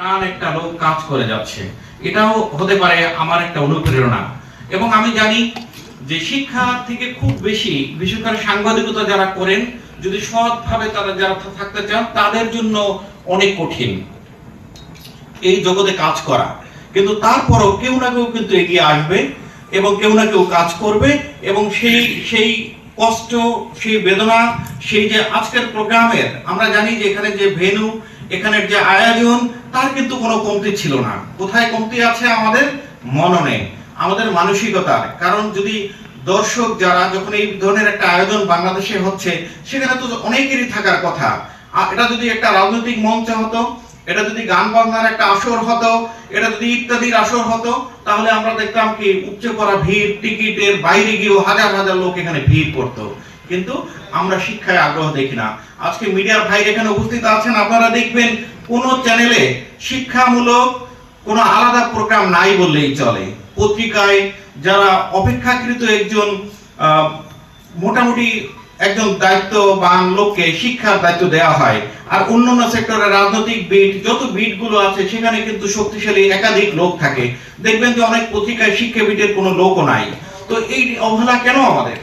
প্রাণ একটা লোক কাজ করে যাচ্ছে। এটাও হতে পারে আমার একটা অনুপ্রেরণা। এবং আমি জানি যে শিক্ষা থেকে খুব বেশি বিশেষ করে সাংবাদিকতা যারা করেন, যদি সৎভাবে তারা যারা থাকতে চান, তাদের জন্য অনেক কঠিন এই জগতে কাজ করা। কিন্তু তারপরও কেউ না কেউ কিন্তু এগিয়ে আসবে এবং কেউ না কেউ কাজ করবে এবং সেই সেই কষ্ট, সেই বেদনা, সেই যে আজকের প্রোগ্রামের, আমরা জানি যে এখানে যে ভেনু, এখানের যে আয়োজন তার কিন্তু কোনো কমতি ছিল না। কোথায় কমতি আছে আমাদের? মননে আমাদের মানসিকতার। কারণ যদি দর্শক যারা যখন এই ধরনের একটা আয়োজন বাংলাদেশে হচ্ছে, সেখানে তো অনেকেরই থাকার কথা। এটা যদি একটা রাজনৈতিক মঞ্চ হতো, এটা যদি গান বাজনার একটা আসর হতো, এটা যদি ইত্যাদির আসর হতো, তাহলে আমরা দেখতাম কি উচ্চ করা ভিড়, টিকিটের বাইরে গিয়েও হাজার হাজার লোক এখানে ভিড় করতো। কিন্তু আমরা শিক্ষায় আগ্রহ দেখি না। আজকে মিডিয়ার ভাই এখানে উপস্থিত আছেন, আপনারা দেখবেন কোন চ্যানেলে শিক্ষামূলক কোনো আলাদা প্রোগ্রাম নাই বললেই চলে। পত্রিকায় যারা অপেক্ষাকৃত একজন মোটামুটি একজন দায়িত্ববান লোককে শিক্ষার দায়িত্ব দেওয়া হয় আর অন্যান্য সেক্টরে রাজনৈতিক বিট যত বিটগুলো আছে সেখানে কিন্তু শক্তিশালী একাধিক লোক থাকে। দেখবেন যে অনেক পত্রিকায় শিক্ষা বিটের কোনো লোকও নাই। তো এই অবহেলা কেন আমাদের?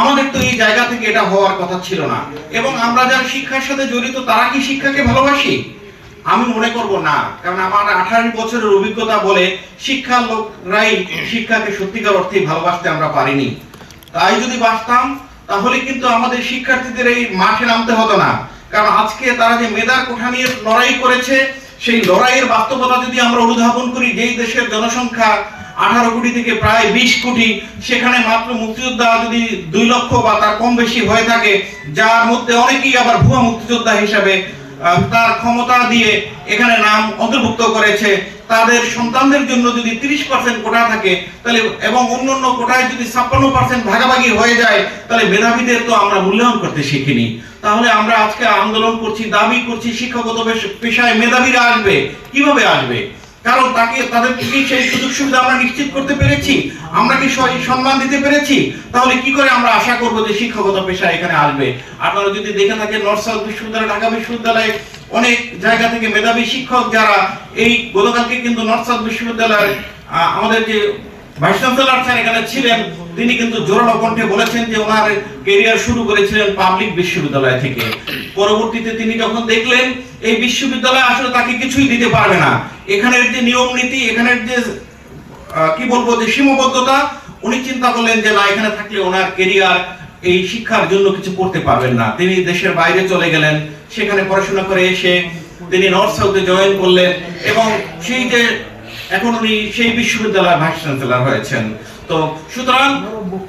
আমাদের তো এই জায়গা থেকে এটা হওয়ার কথা ছিল না। এবং আমরা যারা শিক্ষার সাথে জড়িত, তারা কি শিক্ষাকে ভালোবাসি? আমি মনে করব না। কারণ আমার আঠারো বছরের অভিজ্ঞতা বলে শিক্ষার লোকরাই শিক্ষাকে সত্যিকার অর্থে ভালোবাসতে আমরা পারিনি। তাই যদি বাসতাম তাহলে কিন্তু আমাদের শিক্ষার্থীদের এই মাঠে নামতে হতো না। কারণ আজকে তারা যে মেধার কোঠা নিয়ে লড়াই করেছে, সেই লড়াইয়ের বাস্তবতা যদি আমরা অনুধাবন করি, যেই দেশের জনসংখ্যা আঠারো কোটি থেকে প্রায় বিশ কোটি, সেখানে মাত্র মুক্তিযোদ্ধা যদি দুই লক্ষ বা তার কম বেশি হয়ে থাকে, যার মধ্যে অনেকেই আবার ভুয়া মুক্তিযোদ্ধা হিসাবে তার ক্ষমতা দিয়ে এখানে নাম অন্তর্ভুক্ত করেছে। তাদের সন্তানদের জন্য যদি তিরিশ পার্সেন্ট কোটা থাকে, তাহলে এবং অন্যান্য কোটায় যদি ছাপ্পান্ন পার্সেন্ট ভাগাভাগি হয়ে যায়, তাহলে মেধাবীদের তো আমরা মূল্যায়ন করতে শিখিনি। তাহলে আমরা আজকে আন্দোলন করছি, দাবি করছি, শিক্ষাগত পেশ- পেশায় মেধাবীরা আসবে। কীভাবে আসবে? কারণ তাকে তাদের কি সেই সুযোগ সুবিধা আমরা নিশ্চিত করতে পেরেছি, আমরা কি সম্মান দিতে পেরেছি? তাহলে কি করে আমরা আশা করব যে শিক্ষকতা পেশা এখানে আসবে? আপনারা যদি দেখে থাকেন নর্থ সাউথ বিশ্ববিদ্যালয়, ঢাকা বিশ্ববিদ্যালয়ে অনেক জায়গা থেকে মেধাবী শিক্ষক যারা এই গতকালকে কিন্তু নর্থ সাউথ বিশ্ববিদ্যালয়ের আমাদের যে এখানে ছিলেন। তিনি কিন্তু জোরালো কণ্ঠে বলেছেন যে ওনার কেরিয়ার শুরু করেছিলেন পাবলিক বিশ্ববিদ্যালয় থেকে। পরবর্তীতে তিনি যখন দেখলেন এই বিশ্ববিদ্যালয় আসলে তাকে কিছুই দিতে পারবে না, এখানের যে নিয়ম নীতি, এখানের যে কি বলব, যে সীমাবদ্ধতা, উনি চিন্তা করলেন যে না, এখানে থাকলে ওনার কেরিয়ার এই শিক্ষার জন্য কিছু করতে পারবেন না। তিনি দেশের বাইরে চলে গেলেন, সেখানে পড়াশোনা করে এসে তিনি নর্থ সাউথে জয়েন করলেন এবং সেই যে এখন উনি সেই বিশ্ববিদ্যালয়ের ভাইস চ্যান্সেলর হয়েছেন। তো সুতরাং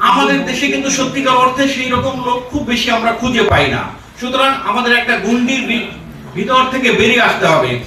আমাদের দেশে কিন্তু সত্যিকার অর্থে সেই রকম লোক খুব বেশি আমরা খুঁজে পাই না। সুতরাং আমাদের একটা গুন্ডির ভিতর থেকে বেরিয়ে আসতে হবে।